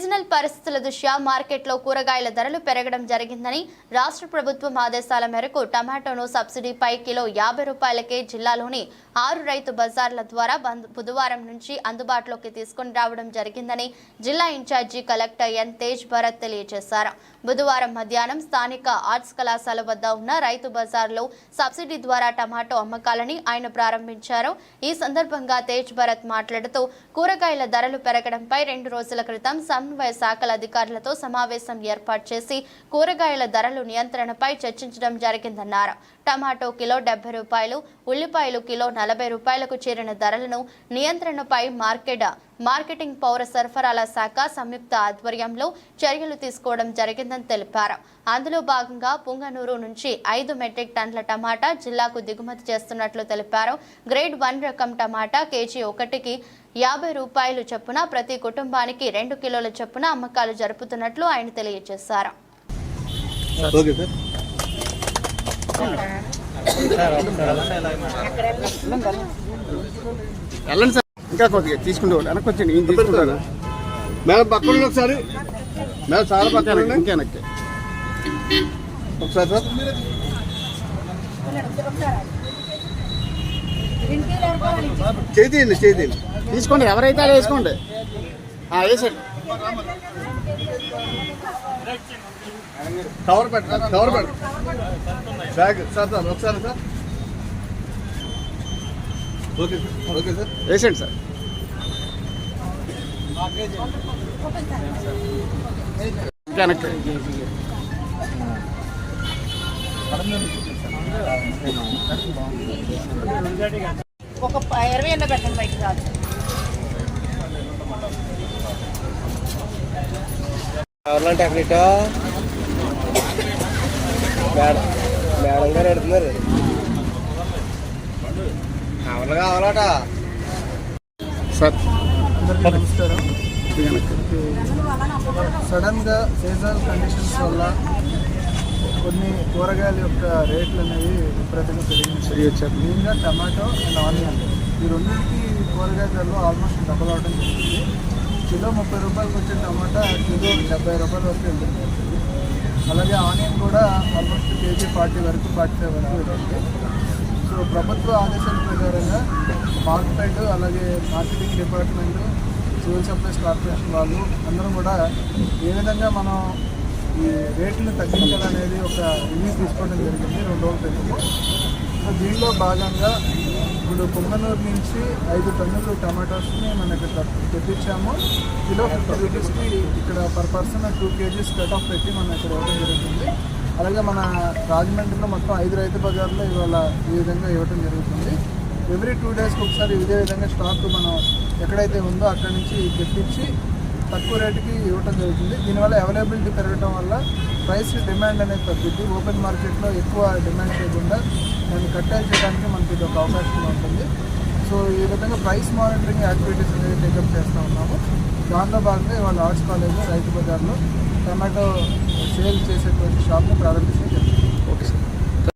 is పరిస్థితుల దృష్ట్యా మార్కెట్లో కూరగాయల ధరలు పెరగడం జరిగిందని రాష్ట్ర ప్రభుత్వం ఆదేశాల మేరకు టమాటోను సబ్సిడీపై కిలో యాభై రూపాయలకే జిల్లాలోని ఆరు రైతు బజార్ల ద్వారా బుధవారం నుంచి అందుబాటులోకి తీసుకుని రావడం జరిగిందని జిల్లా incharge collector N Tej Bharat తెలియజేశారు. బుధవారం మధ్యాహ్నం స్థానిక ఆర్ట్స్ కళాశాల వద్ద ఉన్న రైతు బజార్లో సబ్సిడీ ద్వారా టమాటో అమ్మకాలని ఆయన ప్రారంభించారు. ఈ సందర్భంగా తేజ్ భరత్ మాట్లాడుతూ కూరగాయల ధరలు పెరగడంపై రెండు రోజుల క్రితం సమన్వయ శాఖల అధికారులతో సమావేశం ఏర్పాటు చేసి కూరగాయల ధరలు నియంత్రణపై చర్చించడం జరిగిందన్నారు. టమాటో కిలో డెబ్బై రూపాయలు ఉల్లిపాయలు కిలో నలభై రూపాయలకు చేరిన ధరలను నియంత్రణపై మార్కెట్ మార్కెటింగ్ పౌర సరఫరాల శాఖ సంయుక్త ఆధ్వర్యంలో చర్యలు తీసుకోవడం జరిగిందని తెలిపారు. అందులో భాగంగా పుంగనూరు నుంచి ఐదు మెట్రిక్ టన్నుల టమాటా జిల్లాకు దిగుమతి చేస్తున్నట్లు తెలిపారు. గ్రేడ్ వన్ రకం టమాటా కేజీ ఒకటికి యాభై రూపాయలు చొప్పున ప్రతి కుటుంబానికి రెండు కిలోల చొప్పున అమ్మకాలు జరుపుతున్నట్లు ఆయన తెలియజేశారు. వెళ్ళండి సార్. ఇంకా కొద్దిగా తీసుకుంటూ వెనక్కి వచ్చండి నేను తీసుకుంటాను. మేడం పక్కన ఒకసారి. మేడం చాలా పక్కన ఇంకా వెనక్కి ఒకసారి సార్. చేతియండి చేతియండి తీసుకోండి ఎవరైతే అలా వేసుకోండి. ఆ, వేసండి కవర్ పెట్టండి కవర్ పెట్టండి బ్యాగ్ సార్ సార్ ఒకసారి sir. Okay sir. Okay sir. వేసండి sir. ఒక ఇరవై ఎన్న పెట్టండి బయట కాదు కావాలంటే అక్కడ ఇటో మేడం మేడం గారు ఎడుతున్నారు. కావాలి కావాలట? సార్ అందరికీ నమస్కారం. సడన్గా సీజనల్ కండిషన్స్ వల్ల కొన్ని కూరగాయల యొక్క రేట్లు అనేవి విపరీతంగా పెరిగొచ్చాయి. మెయిన్గా టమాటో అండ్ ఆనియన్. ఈ రెండింటికి కూరగాయ ధరలు ఆల్మోస్ట్ డబల్ అవడం జరిగింది. కిలో ముప్పై రూపాయలకు వచ్చే టమాటా కిలో డెబ్బై రూపాయల వరకు వెళ్ళింది. అలాగే ఆనియన్ కూడా ఆల్మోస్ట్ కేజీ ఫార్టీ వరకు ఫార్టీ ఫైవ్ వరకు వెళ్ళింది. ఇప్పుడు ప్రభుత్వ ఆదేశాల ప్రకారంగా మార్కెట్ అలాగే marketing department civil supplies corporation వాళ్ళు అందరూ కూడా ఏ విధంగా మనం ఈ రేట్లు తగ్గించాలనేది ఒక రివ్యూ తీసుకోవడం జరిగింది రెండు రోజుల క్రితము. సో దీనిలో భాగంగా ఇప్పుడు పొంగనూరు నుంచి ఐదు టన్నులు టమాటోస్ని మనం ఇక్కడ తెప్పించాము. కిలో ఫిఫ్టీ రూపీస్కి ఇక్కడ per person two KGs cut off పెట్టి మనం ఇక్కడ ఇవ్వడం జరుగుతుంది అలాగే మన రాజమండ్రిలో మొత్తం ఐదు రైతు బజార్లో ఇవాళ ఈ విధంగా ఇవ్వడం జరుగుతుంది. ఎవ్రీ టూ డేస్కి ఒకసారి ఇదే విధంగా స్టాక్ మనం ఎక్కడైతే ఉందో అక్కడి నుంచి తెప్పించి తక్కువ రేటుకి ఇవ్వటం జరుగుతుంది. దీనివల్ల అవైలబిలిటీ పెరగడం వల్ల ప్రైస్ డిమాండ్ అనేది తగ్గుద్ది. ఓపెన్ మార్కెట్లో ఎక్కువ డిమాండ్ చేయకుండా దాన్ని కట్టేల్ చేయడానికి మనకి ఇది ఒక అవకాశం ఉంటుంది. సో ఈ విధంగా ప్రైస్ మానిటరింగ్ యాక్టివిటీస్ అనేది టేకప్ చేస్తూ ఉన్నాము. దానిలో భాగంగా ఇవాళ ఆర్ట్స్ కాలేజ్ రైతు బజార్లో టమాటో సేల్ చేసేటువంటి షాప్ని ప్రారంభించడం జరిగింది.